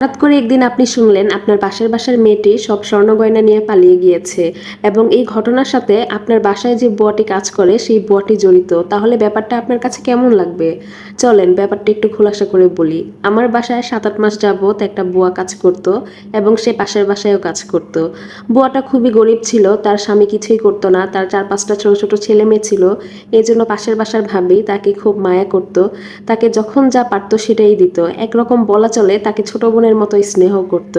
হঠাৎ করে একদিন আপনি শুনলেন আপনার পাশের বাসার মেয়েটি সব স্বর্ণ গয়না নিয়ে পালিয়ে গিয়েছে এবং এই ঘটনার সাথে আপনার বাসায় যে বুয়াটি কাজ করে, সেই বুয়াটি জড়িত। তাহলে ব্যাপারটা আপনার কাছে কেমন লাগবে? চলেন, ব্যাপারটা একটু খোলাসা করে বলি। আমার বাসায় সাত আট মাস যাবত একটা বুয়া কাজ করত এবং সে পাশের বাসায়ও কাজ করত। বুয়াটা খুবই গরিব ছিল, তার স্বামী কিছুই করতো না, তার চার পাঁচটা ছোট ছোট ছেলে মেয়ে ছিল। এই জন্য পাশের বাসার ভাবি তাকে খুব মায়া করত। তাকে যখন যা পারতো সেটাই দিত। একরকম বলা চলে, তাকে ছোট বোনের মতো স্নেহ করত।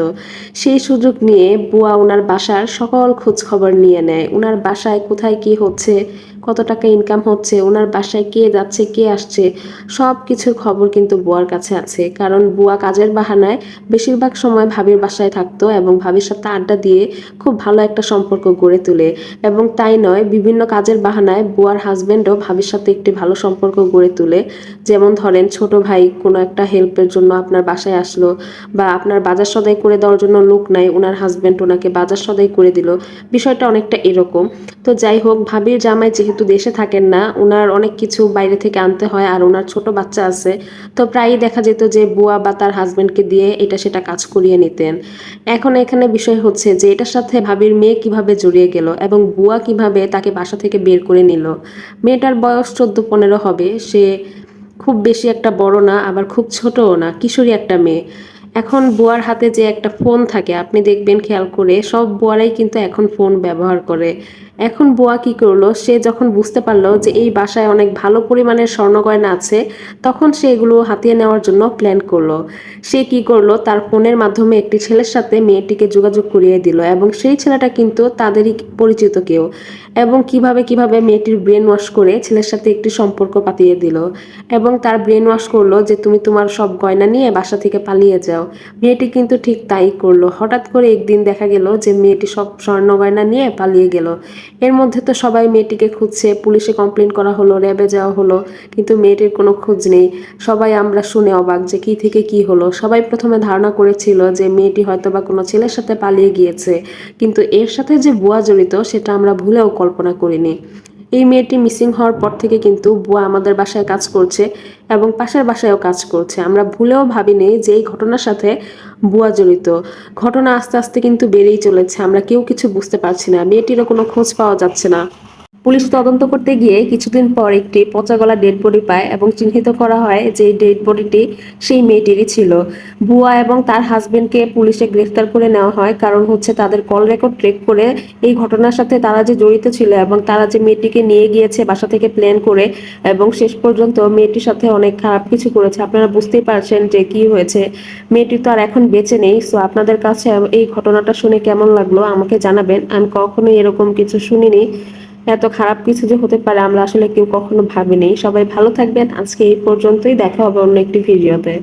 সেই সুযোগ নিয়ে বুয়া ওনার বাসার সকল খোঁজ খবর নিয়ে নেয়। ওনার বাসায় কোথায় কি হচ্ছে কত টাকা ইনকাম হচ্ছে, ওনার বাসায় কে যাচ্ছে, কে আসছে সব কিছুর খবর কিন্তু বুয়ার কাছে আছে। কারণ বুয়া কাজের বাহানায় বেশিরভাগ সময় ভাবির বাসায় থাকতো এবং ভাবির সাথে আড্ডা দিয়ে খুব ভালো একটা সম্পর্ক গড়ে তোলে। এবং তাই নয়, বিভিন্ন কাজের বাহানায় বুয়ার হাজব্যান্ডও ভাবির সাথে একটি ভালো সম্পর্ক গড়ে তোলে। যেমন ধরেন, ছোট ভাই কোনো একটা হেল্পের জন্য আপনার বাসায় আসলো বা আপনার বাজার সদাই করে দেওয়ার জন্য লোক নাই, ওনার হাজবেন্ড ওনাকে বাজার সদাই করে দিল। বিষয়টা অনেকটা এরকম। তো যাই হোক, ভাবির জামাই যেহেতু দেশে থাকেন না ওনার অনেক কিছু বাইরে থেকে আনতে হয় আর ওনার ছোট বাচ্চা আছে। তো প্রায়ই দেখা যেত যে বুয়া বা তার হাজবেন্ডকে দিয়ে এটা সেটা কাজ করিয়ে নিতেন। এখন এখানে বিষয় হচ্ছে যে এটার সাথে ভাবির মেয়ে কীভাবে জড়িয়ে গেল এবং বুয়া কীভাবে তাকে বাসা থেকে বের করে নিল। মেয়েটার বয়স চোদ্দ পনেরো হবে, সে খুব বেশি একটা বড় না, আবার খুব ছোটও না, কিশোরী একটা মেয়ে। এখন বুয়ার হাতে যে একটা ফোন থাকে, আপনি দেখবেন, খেয়াল করে সব বুয়ারাই কিন্তু এখন ফোন ব্যবহার করে। এখন বুয়া কি করল? সে যখন বুঝতে পারল যে এই বাসায় অনেক ভালো পরিমাণের স্বর্ণ গয়না আছে, তখন সে এগুলো হাতিয়ে নেওয়ার জন্য প্ল্যান করল। সে কি করল? তার ফোনের মাধ্যমে একটি ছেলের সাথে মেয়েটিকে যোগাযোগ করিয়ে দিল এবং সেই ছেলেটা কিন্তু তাদেরই পরিচিত কেউ এবং কীভাবে কীভাবে মেয়েটির ব্রেন ওয়াশ করে ছেলের সাথে একটি সম্পর্ক পাতিয়ে দিল এবং তার ব্রেন ওয়াশ করল যে তুমি তোমার সব গয়না নিয়ে বাসা থেকে পালিয়ে যাও। মেয়েটি কিন্তু ঠিক তাই করল। হঠাৎ করে একদিন দেখা গেল যে মেয়েটি সব স্বর্ণ গয়না নিয়ে পালিয়ে গেল এর মধ্যে তো সবাই মেয়েটিকে খুঁজছে, পুলিশে কমপ্লেন করা হলো, র্যাবে যাওয়া হলো, কিন্তু মেয়েটির কোনো খোঁজ নেই। সবাই আমরা শুনে অবাক যে কি থেকে কি হলো। সবাই প্রথমে ধারণা করেছিল যে মেয়েটি হয়তো বা কোনো ছেলের সাথে পালিয়ে গিয়েছে, কিন্তু এর সাথে যে বুয়া জড়িত, সেটা আমরা ভুলেও কল্পনা করিনি। এই মেয়েটি মিসিং হওয়ার পর থেকে কিন্তু বুয়া আমাদের বাসায় কাজ করছে এবং পাশের বাসায়ও কাজ করছে। আমরা ভুলেও ভাবিনি যে এই ঘটনার সাথে বুয়া জড়িত। ঘটনা আস্তে আস্তে কিন্তু বেড়েই চলেছে। আমরা কেউ কিছু বুঝতে পারছি না। মেয়েটিরও কোনো খোঁজ পাওয়া যাচ্ছে না। পুলিশ তদন্ত করতে গিয়ে কিছুদিন পর একটি পচা গলা ডেড বডি পায় এবং চিহ্নিত করা হয় যে ডেড বডিটি সেই মেয়েটিরই ছিল। বুয়া এবং তার হাজবেন্ডকে পুলিশে গ্রেফতার করে নেওয়া হয়, কারণ হচ্ছে তাদের কল রেকর্ড ট্রেক করে এই ঘটনার সাথে তারা যে জড়িত ছিল এবং তারা যে মেয়েটিকে নিয়ে গিয়েছে, বাসা থেকে প্ল্যান করে এবং শেষ পর্যন্ত মেয়েটির সাথে অনেক খারাপ কিছু করেছে। আপনারা বুঝতেই পারছেন যে কি হয়েছে। মেয়েটি তো আর এখন বেঁচে নেই সো আপনাদের কাছে এই ঘটনাটা শুনে কেমন লাগল আমাকে জানাবেন। আমি কখনোই এরকম কিছু শুনিনি। এত খারাপ কিছু যে হতে পারে আমরা আসলে কেউ কখনো ভাবিনি। সবাই ভালো থাকবেন। আজকে এই পর্যন্তই। দেখা হবে অন্য একটি ভিডিওতে।